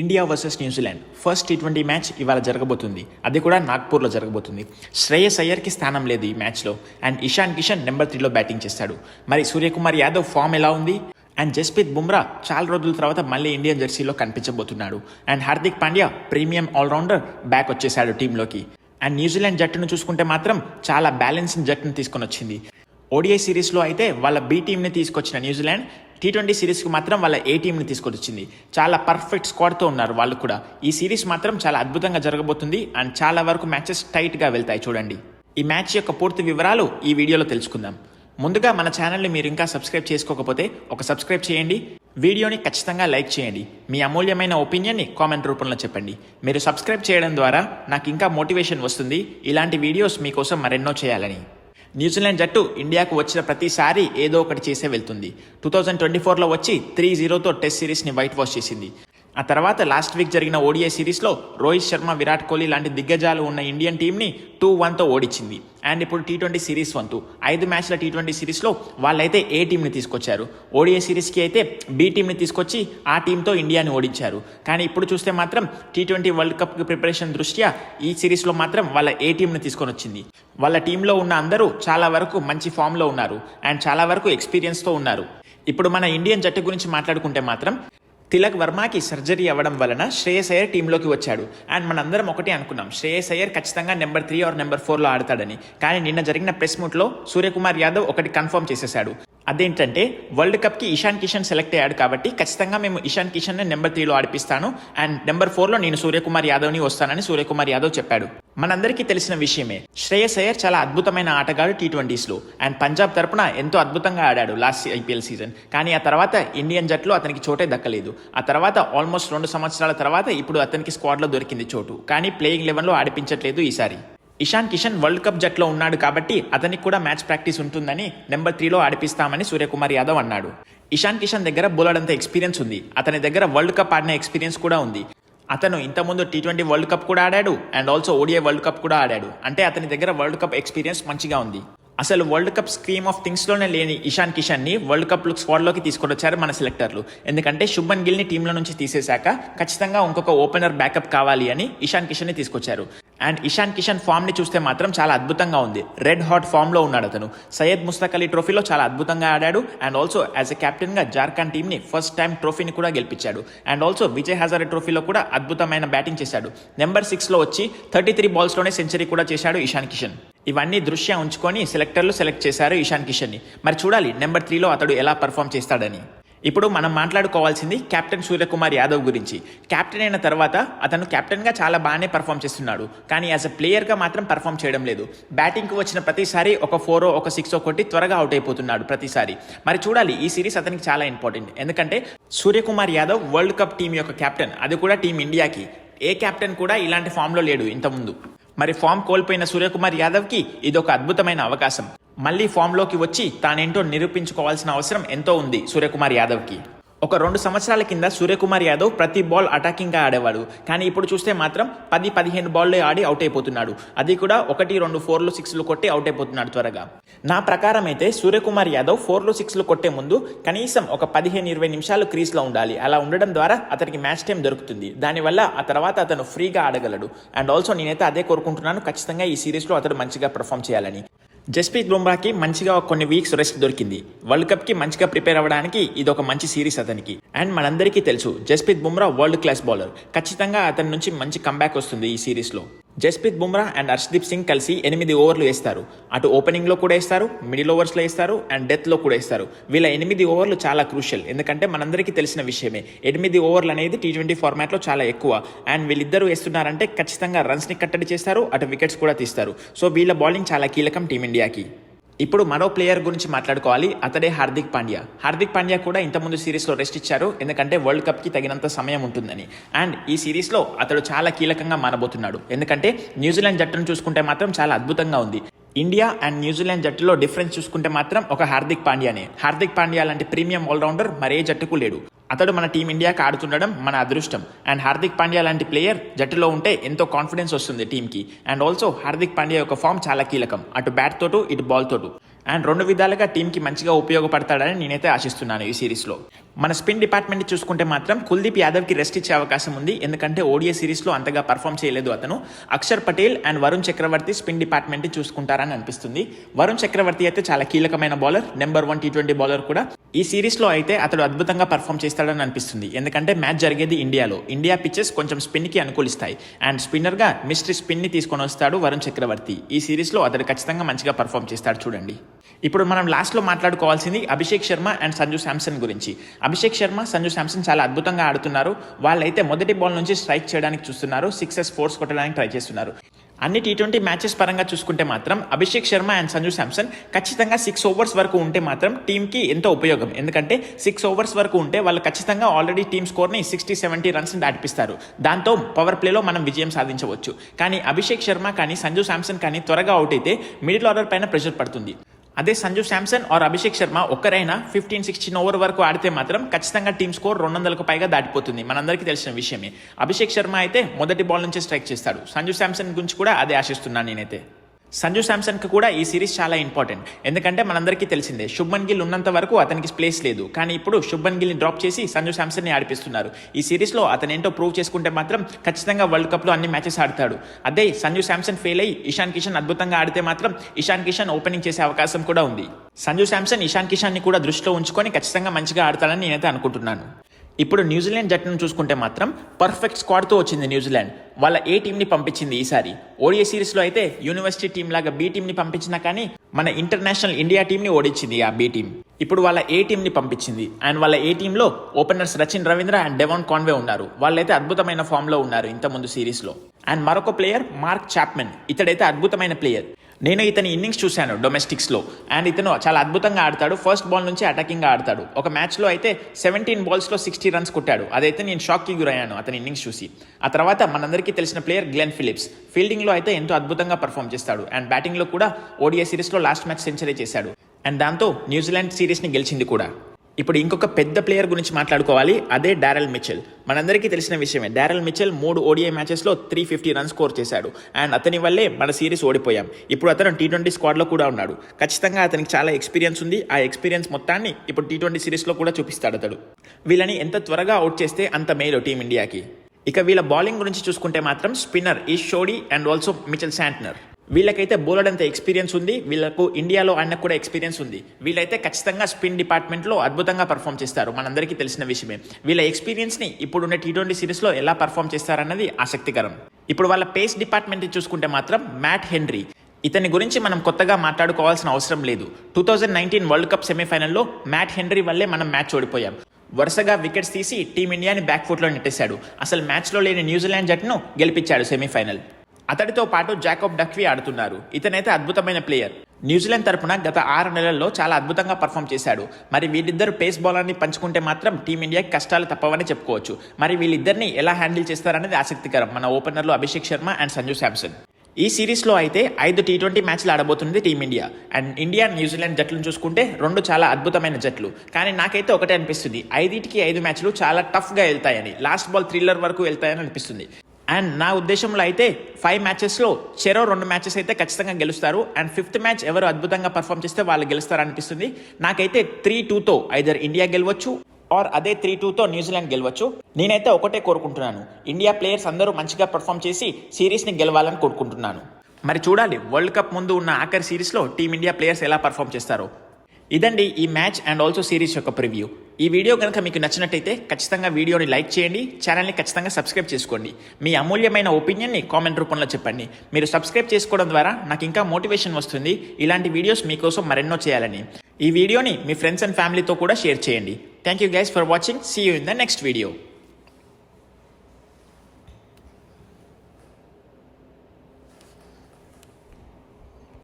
India versus New Zealand. First T twenty match ఇవాళ జరగబోతుంది. అది కూడా నాగ్పూర్లో జరగబోతుంది. శ్రేయస్ అయ్యర్కి స్థానం లేదు ఈ మ్యాచ్లో. అండ్ ఇషాన్ కిషన్ నెంబర్ త్రీలో బ్యాటింగ్ చేస్తాడు. మరి సూర్యకుమార్ యాదవ్ ఫామ్ ఎలా ఉంది? అండ్ జస్ప్రీత్ బుమ్రా చాలా రోజుల తర్వాత మళ్ళీ ఇండియన్ జెర్సీలో కనిపించబోతున్నాడు. And Hardik Pandya premium allrounder back వచ్చేసాడు టీంలోకి. అండ్ న్యూజిలాండ్ జట్టును చూసుకుంటే మాత్రం చాలా బ్యాలెన్సింగ్ జట్టును తీసుకొని వచ్చింది. ఓడిఐ సిరీస్లో అయితే వాళ్ళ బి టీంని తీసుకొచ్చిన న్యూజిలాండ్ టీ ట్వంటీ సిరీస్కి మాత్రం వాళ్ళ ఏ టీంని తీసుకొచ్చింది. చాలా పర్ఫెక్ట్ స్క్వాడ్తో ఉన్నారు వాళ్ళు కూడా. ఈ సిరీస్ మాత్రం చాలా అద్భుతంగా జరగబోతుంది అండ్ చాలా వరకు మ్యాచెస్ టైట్గా వెళ్తాయి చూడండి. ఈ మ్యాచ్ యొక్క పూర్తి వివరాలు ఈ వీడియోలో తెలుసుకుందాం. ముందుగా మన ఛానల్ని మీరు ఇంకా సబ్స్క్రైబ్ చేసుకోకపోతే ఒక సబ్స్క్రైబ్ చేయండి. వీడియోని ఖచ్చితంగా లైక్ చేయండి. మీ అమూల్యమైన ఒపీనియన్ని కామెంట్ రూపంలో చెప్పండి. మీరు సబ్స్క్రైబ్ చేయడం ద్వారా నాకు ఇంకా మోటివేషన్ వస్తుంది. ఇలాంటి వీడియోస్ మీకోసం మరెన్నో చేయాలని. న్యూజిలాండ్ జట్టు ఇండియాకు వచ్చిన ప్రతిసారి ఏదో ఒకటి చేసే వెళ్తుంది. టూ థౌజండ్ ట్వంటీ ఫోర్లో వచ్చి త్రీ జీరోతో టెస్ట్ సిరీస్ని వైట్ వాష్ చేసింది. ఆ తర్వాత లాస్ట్ వీక్ జరిగిన ఓడిఐ సిరీస్లో రోహిత్ శర్మ విరాట్ కోహ్లీ లాంటి దిగ్గజాలు ఉన్న ఇండియన్ టీంని టూ వన్తో ఓడించింది. అండ్ ఇప్పుడు టీ ట్వంటీ సిరీస్ వంతు. ఐదు మ్యాచ్ల టీ ట్వంటీ సిరీస్లో వాళ్ళైతే ఏ టీంని తీసుకొచ్చారు? ఓడిఐ సిరీస్కి అయితే బి టీంని తీసుకొచ్చి ఆ టీంతో ఇండియాని ఓడించారు. కానీ ఇప్పుడు చూస్తే మాత్రం T twenty world cup preparation దృష్ట్యా ఈ సిరీస్లో మాత్రం వాళ్ళ ఏ టీంని తీసుకొని వచ్చింది. వాళ్ళ టీంలో ఉన్న అందరూ చాలా వరకు మంచి ఫామ్లో ఉన్నారు. అండ్ చాలా వరకు ఎక్స్పీరియన్స్తో ఉన్నారు. ఇప్పుడు మన ఇండియన్ జట్టు గురించి మాట్లాడుకుంటే మాత్రం తిలక్ వర్మకి సర్జరీ అవ్వడం వలన శ్రేయస్ అయ్యర్ టీంలోకి వచ్చాడు. అండ్ మనందరం ఒకటే అనుకున్నాం. శ్రేయస్ అయ్యర్ ఖచ్చితంగా నెంబర్ త్రీ ఆర్ నెంబర్ ఫోర్లో ఆడతాడని. కానీ నిన్న జరిగిన ప్రెస్ మీట్లో సూర్యకుమార్ యాదవ్ ఒకటి కన్ఫర్మ్ చేసేశాడు. అదేంటంటే వరల్డ్ కప్కి ఇషాన్ కిషన్ సెలెక్ట్ అయ్యాడు కాబట్టి ఖచ్చితంగా మేము ఇషాన్ కిషన్ నెంబర్ త్రీలో ఆడిపిస్తాను. అండ్ నెంబర్ ఫోర్లో నేను సూర్యకుమార్ యాదవ్ని వస్తానని సూర్యకుమార్ యాదవ్ చెప్పాడు. మనందరికీ తెలిసిన విషయమే. శ్రేయస్ అయ్యర్ చాలా అద్భుతమైన ఆటగాడు టీ ట్వంటీస్లో అండ్ పంజాబ్ తరపున ఎంతో అద్భుతంగా ఆడాడు లాస్ట్ ఐపీఎల్ సీజన్. కానీ ఆ తర్వాత ఇండియన్ జట్లో అతనికి చోటే దక్కలేదు. ఆ తర్వాత ఆల్మోస్ట్ రెండు సంవత్సరాల తర్వాత ఇప్పుడు అతనికి స్క్వాడ్లో దొరికింది చోటు. కానీ ప్లేయింగ్ లెవెన్లో ఆడిపించట్లేదు ఈసారి. ఇషాన్ కిషన్ వరల్డ్ కప్ జట్లో ఉన్నాడు కాబట్టి అతనికి కూడా మ్యాచ్ ప్రాక్టీస్ ఉంటుందని నెంబర్ త్రీలో ఆడిపిస్తామని సూర్యకుమార్ యాదవ్ అన్నాడు. ఇషాన్ కిషన్ దగ్గర బోలాడంత ఎక్స్పీరియన్స్ ఉంది. అతని దగ్గర వరల్డ్ కప్ ఆడిన ఎక్స్పీరియన్స్ కూడా ఉంది. అతను ఇంతకుముందు టీ ట్వంటీ వరల్డ్ కప్ కూడా ఆడాడు and also ODI world cup కూడా ఆడాడు. అంటే అతని దగ్గర వరల్డ్ కప్ ఎక్స్పీరియన్స్ మంచిగా ఉంది. అసలు వరల్డ్ కప్ స్క్రీమ్ ఆఫ్ థింగ్స్లోనే లేని ఇషాన్ కిషన్ని వరల్డ్ కప్ స్క్వాడ్లోకి తీసుకొచ్చారు మన సెలెక్టర్లు ఎందుకంటే శుభన్ గిల్ని టీంలో నుంచి తీసేశాక ఖచ్చితంగా ఇంకొక ఓపెనర్ బ్యాకప్ కావాలి అని ఇషాన్ కిషన్ని తీసుకొచ్చారు. అండ్ ఇషాన్ కిషన్ ఫామ్ని చూస్తే మాత్రం చాలా అద్భుతంగా ఉంది. రెడ్ హాట్ ఫామ్లో ఉన్నాడు అతను. సయ్యద్ ముస్తక్ అలీ ట్రోఫీలో చాలా అద్భుతంగా ఆడాడు. అండ్ ఆల్సో యాజ్ ఎ కెప్టెన్గా జార్ఖండ్ టీంని ఫస్ట్ టైం ట్రోఫీని కూడా గెలిపించాడు. అండ్ ఆల్సో విజయ్ హజారే ట్రోఫీలో కూడా అద్భుతమైన బ్యాటింగ్ చేశాడు. నెంబర్ సిక్స్లో వచ్చి థర్టీ త్రీ బాల్స్లోనే సెంచరీ కూడా చేశాడు ఇషాన్ కిషన్. ఇవన్నీ దృశ్యం ఉంచుకొని సెలెక్టర్లు సెలెక్ట్ చేశారు ఇషాన్ కిషన్ని. మరి చూడాలి నెంబర్ త్రీలో అతడు ఎలా పర్ఫామ్ చేస్తాడని. ఇప్పుడు మనం మాట్లాడుకోవాల్సింది కెప్టెన్ సూర్యకుమార్ యాదవ్ గురించి. కెప్టెన్ అయిన తర్వాత అతను కెప్టెన్గా చాలా బాగానే పర్ఫామ్ చేస్తున్నాడు. కానీ యాజ్ అ ప్లేయర్గా మాత్రం పర్ఫామ్ చేయడం లేదు. బ్యాటింగ్కి వచ్చిన ప్రతిసారి ఒక ఫోరో ఒక సిక్స్ కొట్టి త్వరగా అవుట్ అయిపోతున్నాడు ప్రతిసారి. మరి చూడాలి ఈ సిరీస్ అతనికి చాలా ఇంపార్టెంట్. ఎందుకంటే Suryakumar Yadav world cup team యొక్క కెప్టెన్. అది కూడా టీం ఇండియాకి. ఏ కెప్టెన్ కూడా ఇలాంటి ఫామ్లో లేడు ఇంతకుముందు. మరి ఫామ్ కోల్పోయిన సూర్యకుమార్ యాదవ్కి ఇది ఒక అద్భుతమైన అవకాశం. మళ్ళీ ఫామ్లోకి వచ్చి తానేంటో నిరూపించుకోవాల్సిన అవసరం ఎంతో ఉంది సూర్యకుమార్ యాదవ్కి. ఒక రెండు సంవత్సరాల కింద సూర్యకుమార్ యాదవ్ ప్రతి బాల్ అటాకింగ్గా ఆడేవాడు. కానీ ఇప్పుడు చూస్తే మాత్రం పది పదిహేను బాల్లో ఆడి అవుట్ అయిపోతున్నాడు. అది కూడా ఒకటి రెండు ఫోర్లు సిక్స్లు కొట్టి అవుట్ అయిపోతున్నాడు త్వరగా. నా ప్రకారం అయితే సూర్యకుమార్ యాదవ్ ఫోర్లు సిక్స్లు కొట్టే ముందు కనీసం ఒక పదిహేను ఇరవై నిమిషాలు క్రీజ్లో ఉండాలి. అలా ఉండడం ద్వారా అతనికి మ్యాచ్ టైం దొరుకుతుంది. దానివల్ల ఆ తర్వాత అతను ఫ్రీగా ఆడగలడు. అండ్ ఆల్సో నేనైతే అదే కోరుకుంటున్నాను. ఖచ్చితంగా ఈ సిరీస్లో అతడు మంచిగా పర్ఫామ్ చేయాలని. జస్ప్రీత్ బుమ్రాకి మంచిగా కొన్ని వీక్స్ రెస్ట్ దొరికింది. వరల్డ్ కప్కి మంచిగా ప్రిపేర్ అవ్వడానికి ఇది ఒక మంచి సిరీస్ అతనికి. అండ్ మనందరికీ తెలుసు Jasprit Bumrah world class bowler ఖచ్చితంగా అతని నుంచి మంచి కంబ్యాక్ వస్తుంది ఈ సిరీస్లో జస్ప్రీత్ బుమ్రా అండ్ హర్షదీప్ సింగ్ కలిసి ఎనిమిది ఓవర్లు వేస్తారు. అటు ఓపెనింగ్లో కూడా వేస్తారు మిడిల్ ఓవర్స్లో వేస్తారు అండ్ డెత్లో కూడా వేస్తారు. వీళ్ళ ఎనిమిది ఓవర్లు చాలా క్రూషియల్. ఎందుకంటే మనందరికీ తెలిసిన విషయమే ఎనిమిది ఓవర్లు అనేది టీ ట్వంటీ ఫార్మాట్లో చాలా ఎక్కువ. అండ్ వీళ్ళిద్దరూ వేస్తున్నారంటే ఖచ్చితంగా రన్స్ని కట్టడి చేస్తారు అటు వికెట్స్ కూడా తీస్తారు. సో వీళ్ళ బౌలింగ్ చాలా కీలకం టీమిండియాకి. ఇప్పుడు మరో ప్లేయర్ గురించి మాట్లాడుకోవాలి. అతడే హార్దిక్ పాండ్యా. హార్దిక్ పాండ్యా కూడా ఇంతకుముందు సిరీస్లో రెస్ట్ ఇచ్చారు. ఎందుకంటే వరల్డ్ కప్కి తగినంత సమయం ఉంటుందని. అండ్ ఈ సిరీస్లో అతడు చాలా కీలకంగా మారబోతున్నాడు. ఎందుకంటే న్యూజిలాండ్ జట్టును చూసుకుంటే మాత్రం చాలా అద్భుతంగా ఉంది. ఇండియా అండ్ న్యూజిలాండ్ జట్టులో డిఫరెన్స్ చూసుకుంటే మాత్రం ఒక హార్దిక్ పాండ్యానే. హార్దిక్ పాండ్యా లాంటి ప్రీమియం ఆల్రౌండర్ మరే జట్టుకు లేడు. అతడు మన టీమిండియాకి ఆడుతుండడం మన అదృష్టం. అండ్ హార్దిక్ పాండ్యా లాంటి ప్లేయర్ జట్టులో ఉంటే ఎంతో కాన్ఫిడెన్స్ వస్తుంది టీంకి. అండ్ ఆల్సో హార్దిక్ పాండ్యా యొక్క ఫామ్ చాలా కీలకం. అటు బ్యాట్ తోటు ఇటు బాల్ తోటు. అండ్ రెండు విధాలుగా టీంకి మంచిగా ఉపయోగపడతాడని నేనైతే ఆశిస్తున్నాను ఈ సిరీస్లో మన స్పిన్ డిపార్ట్మెంట్ చూసుకుంటే మాత్రం కుల్దీప్ యాదవ్కి రెస్ట్ ఇచ్చే అవకాశం ఉంది. ఎందుకంటే ఓడిఐ సిరీస్లో అంతగా పర్ఫామ్ చేయలేదు అతను. Axar Patel and Varun Chakravarthy spin department చూసుకుంటారని అనిపిస్తుంది. వరుణ్ చక్రవర్తి అయితే చాలా కీలకమైన bowler number one T twenty bowler కూడా. ఈ సిరీస్లో అయితే అతడు అద్భుతంగా పర్ఫామ్ చేస్తాడని అనిపిస్తుంది. ఎందుకంటే మ్యాచ్ జరిగేది ఇండియాలో ఇండియా పిచ్చెస్ కొంచెం స్పిన్కి అనుకూలిస్తాయి. అండ్ స్పిన్నర్గా మిస్ట్రీ స్పిన్ని తీసుకొని వస్తాడు వరుణ్ చక్రవర్తి. ఈ సిరీస్లో అతడు ఖచ్చితంగా మంచిగా పర్ఫామ్ చేస్తాడు చూడండి. ఇప్పుడు మనం లాస్ట్లో మాట్లాడుకోవాల్సింది అభిషేక్ శర్మ అండ్ సంజు శాంసన్ గురించి. అభిషేక్ శర్మ సంజు శాంసన్ చాలా అద్భుతంగా ఆడుతున్నారు. వాళ్ళైతే మొదటి బాల్ నుంచి స్ట్రైక్ చేయడానికి చూస్తున్నారు. సిక్సెస్ ఫోర్స్ కొట్టడానికి ట్రై చేస్తున్నారు. అన్ని టీ ట్వంటీ మ్యాచెస్ పరంగా చూసుకుంటే మాత్రం అభిషేక్ శర్మ అండ్ సంజు శాంసన్ ఖచ్చితంగా సిక్స్ ఓవర్స్ వరకు ఉంటే మాత్రం టీంకి ఎంతో ఉపయోగం. ఎందుకంటే సిక్స్ ఓవర్స్ వరకు ఉంటే వాళ్ళు ఖచ్చితంగా ఆల్రెడీ టీమ్ స్కోర్ని సిక్స్టీ సెవెంటీ రన్స్ దాటిపిస్తారు. దాంతో పవర్ ప్లేలో మనం విజయం సాధించవచ్చు. కానీ అభిషేక్ శర్మ కానీ సంజు శాంసన్ కానీ త్వరగా అవుట్ అయితే మిడిల్ ఆర్డర్ పైన ప్రెషర్ పడుతుంది. అదే సంజు శాంసన్ ఆర్ అభిషేక్ శర్మ ఒక్కరైనా ఫిఫ్టీన్ సిక్స్టీన్ ఓవర్ వరకు ఆడితే మాత్రం ఖచ్చితంగా టీమ్ స్కోర్ రెండు వందలకు పైగా దాటిపోతుంది. మనందరికీ తెలిసిన విషయమే. అభిషేక్ శర్మ అయితే మొదటి బాల్ నుంచే స్ట్రైక్ చేస్తాడు. సంజు శాంసన్ గురించి కూడా అదే ఆశిస్తున్నాను నేనైతే. సంజు శాంసన్కి కూడా ఈ సిరీస్ చాలా ఇంపార్టెంట్. ఎందుకంటే మనందరికీ తెలిసిందే శుభ్మన్ గిల్ ఉన్నంత వరకు అతనికి ప్లేస్ లేదు. కానీ ఇప్పుడు శుభ్మన్ గిల్ని డ్రాప్ చేసి సంజు శాంసన్ని ఆడిపిస్తున్నారు. ఈ సిరీస్లో అతను ఏంటో ప్రూవ్ చేసుకుంటే మాత్రం ఖచ్చితంగా వరల్డ్ కప్లో అన్ని మ్యాచెస్ ఆడతాడు. అదే సంజు శాంసన్ ఫెయిల్ అయ్యి ఇషాన్ కిషన్ అద్భుతంగా ఆడితే మాత్రం ఇషాన్ కిషన్ ఓపెనింగ్ చేసే అవకాశం కూడా ఉంది. సంజు శాంసన్ ఇషాన్ కిషన్ని కూడా దృష్టిలో ఉంచుకొని ఖచ్చితంగా మంచిగా ఆడతాడని నేనైతే అనుకుంటున్నాను. ఇప్పుడు న్యూజిలాండ్ జట్టును చూసుకుంటే మాత్రం పర్ఫెక్ట్ స్క్వాడ్తో వచ్చింది న్యూజిలాండ్ వాళ్ళ ఏ టీంని పంపించింది ఈసారి? ఓడిఏ సిరీస్లో అయితే యూనివర్సిటీ టీం లాగా బి టీంని పంపించినా కానీ మన ఇంటర్నేషనల్ ఇండియా టీంని ఓడించింది ఆ బి టీం ఇప్పుడు వాళ్ళ ఏ టీంని పంపించింది. అండ్ వాళ్ళ ఏ టీంలో openers Rachin Ravindra and Devon Conway ఉన్నారు. వాళ్ళైతే అద్భుతమైన ఫామ్లో ఉన్నారు ఇంతకుముందు సిరీస్లో అండ్ మరొక ప్లేయర్ మార్క్ చాప్మెన్. ఇతడైతే అద్భుతమైన ప్లేయర్ నేను ఇతని ఇన్నింగ్స్ చూశాను డొమెస్టిక్స్లో. అండ్ ఇతను చాలా అద్భుతంగా ఆడతాడు. ఫస్ట్ బాల్ నుంచి అటాకింగ్గా ఆడతాడు. ఒక మ్యాచ్లో అయితే సెవెంటీన్ బాల్స్లో సిక్స్టీ రన్స్ కొట్టాడు. అదైతే నేను షాక్కి గురయ్యాను అతని ఇన్నింగ్స్ చూసి. ఆ తర్వాత మనందరికీ తెలిసిన ప్లేయర్ గ్లెన్ ఫిలిప్స్. ఫీల్డింగ్లో అయితే ఎంతో అద్భుతంగా పర్ఫామ్ చేస్తాడు. అండ్ బ్యాటింగ్లో కూడా ఓడిఐ సిరీస్లో లాస్ట్ మ్యాచ్ సెంచరీ చేశాడు. అండ్ దాంతో న్యూజిలాండ్ సిరీస్ని గెలిచింది కూడా. ఇప్పుడు ఇంకొక పెద్ద ప్లేయర్ గురించి మాట్లాడుకోవాలి అదే డారెల్ మిచెల్ మనందరికీ తెలిసిన విషయమే డారెల్ మిచెల్ మూడు ఓడిఐ మ్యాచెస్లో త్రీ ఫిఫ్టీ రన్ స్కోర్ చేశాడు. అండ్ అతని వల్లే మన సిరీస్ ఓడిపోయాం. ఇప్పుడు అతను టీ ట్వంటీ స్క్వాడ్లో కూడా ఉన్నాడు. ఖచ్చితంగా అతనికి చాలా ఎక్స్పీరియన్స్ ఉంది. ఆ ఎక్స్పీరియన్స్ మొత్తాన్ని ఇప్పుడు టీ ట్వంటీ సిరీస్లో కూడా చూపిస్తాడు అతడు. వీళ్ళని ఎంత త్వరగా అవుట్ చేస్తే అంత మేలు టీమిండియాకి ఇక వీళ్ళ బౌలింగ్ గురించి చూసుకుంటే మాత్రం స్పిన్నర్ ఈ Sodhi and also Mitchell Santner వీళ్ళకైతే బౌలర్ అంత ఎక్స్పీరియన్స్ ఉంది. వీళ్ళకు ఇండియాలో ఆడిన కూడా ఎక్స్పీరియన్స్ ఉంది. వీళ్ళైతే ఖచ్చితంగా స్పిన్ డిపార్ట్మెంట్లో అద్భుతంగా పర్ఫామ్ చేస్తారు. మనందరికీ తెలిసిన విషయమే. వీళ్ళ ఎక్స్పీరియన్స్ని ఇప్పుడున్న టీ ట్వంటీ సిరీస్లో ఎలా పర్ఫామ్ చేస్తారన్నది ఆసక్తికరం. ఇప్పుడు వాళ్ళ పేస్ డిపార్ట్మెంట్ చూసుకుంటే మాత్రం మ్యాట్ హెన్రీ ఇతని గురించి మనం కొత్తగా మాట్లాడుకోవాల్సిన అవసరం లేదు. Two thousand nineteen world cup సెమీఫైనల్లో మ్యాట్ హెన్రీ వల్లే మనం మ్యాచ్ ఓడిపోయాం. వరుసగా వికెట్స్ తీసి టీమిండియాని బ్యాక్ ఫుట్లో నెట్టేశాడు. అసలు మ్యాచ్లో లేని న్యూజిలాండ్ జట్టును గెలిపించాడు సెమీఫైనల్ అతడితో పాటు జాకబ్ డక్వీ ఆడుతున్నారు. ఇతనైతే అద్భుతమైన ప్లేయర్. న్యూజిలాండ్ తరపున గత ఆరు నెలల్లో చాలా అద్భుతంగా పర్ఫామ్ చేశాడు. మరి వీళ్ళిద్దరు పేస్ బౌలర్ని పంచుకుంటే మాత్రం టీమిండియాకి కష్టాలు తప్పవని చెప్పుకోవచ్చు. మరి వీళ్ళిద్దరిని ఎలా హ్యాండిల్ చేస్తారనేది ఆసక్తికరం. మన ఓపెనర్లు అభిషేక్ శర్మ అండ్ సంజు శాంసన్. ఈ సిరీస్లో అయితే ఐదు టీ ట్వంటీ మ్యాచ్లు ఆడబోతుంది టీమిండియా. అండ్ ఇండియా న్యూజిలాండ్ జట్లను చూసుకుంటే రెండు చాలా అద్భుతమైన జట్లు. కానీ నాకైతే ఒకటే అనిపిస్తుంది. ఐదింటికి ఐదు మ్యాచ్లు చాలా టఫ్గా వెళ్తాయని లాస్ట్ బాల్ థ్రిల్లర్ వరకు వెళ్తాయని అనిపిస్తుంది. అండ్ నా ఉద్దేశంలో అయితే ఫైవ్ మ్యాచెస్లో చెరో రెండు మ్యాచెస్ అయితే ఖచ్చితంగా గెలుస్తారు. అండ్ ఫిఫ్త్ మ్యాచ్ ఎవరు అద్భుతంగా పర్ఫామ్ చేస్తే వాళ్ళు గెలుస్తారు అనిపిస్తుంది నాకైతే త్రీ టూతో ఐదర్ ఇండియా గెలవచ్చు ఆర్ అదే త్రీ టూతో న్యూజిలాండ్ గెలవచ్చు. నేనైతే ఒకటే కోరుకుంటున్నాను. ఇండియా ప్లేయర్స్ అందరూ మంచిగా పర్ఫామ్ చేసి సిరీస్ని గెలవాలని కోరుకుంటున్నాను. మరి చూడాలి వరల్డ్ కప్ ముందు ఉన్న ఆఖరి సిరీస్లో టీమిండియా ప్లేయర్స్ ఎలా పర్ఫామ్ చేస్తారో. ఇదండి ఈ మ్యాచ్ అండ్ ఆల్సో సిరీస్ యొక్క ప్రివ్యూ ఈ వీడియో కనుక మీకు నచ్చినట్టయితే ఖచ్చితంగా వీడియోని లైక్ చేయండి ఛానల్ని ఖచ్చితంగా సబ్స్క్రైబ్ చేసుకోండి. మీ అమూల్యమైన ఒపీనియన్ని కామెంట్ రూపంలో చెప్పండి. మీరు సబ్స్క్రైబ్ చేసుకోవడం ద్వారా నాకు ఇంకా మోటివేషన్ వస్తుంది. ఇలాంటి వీడియోస్ మీకోసం మరెన్నో చేయాలని. ఈ వీడియోని మీ ఫ్రెండ్స్ అండ్ ఫ్యామిలీతో కూడా షేర్ చేయండి. Thank you guys for watching see you in the next video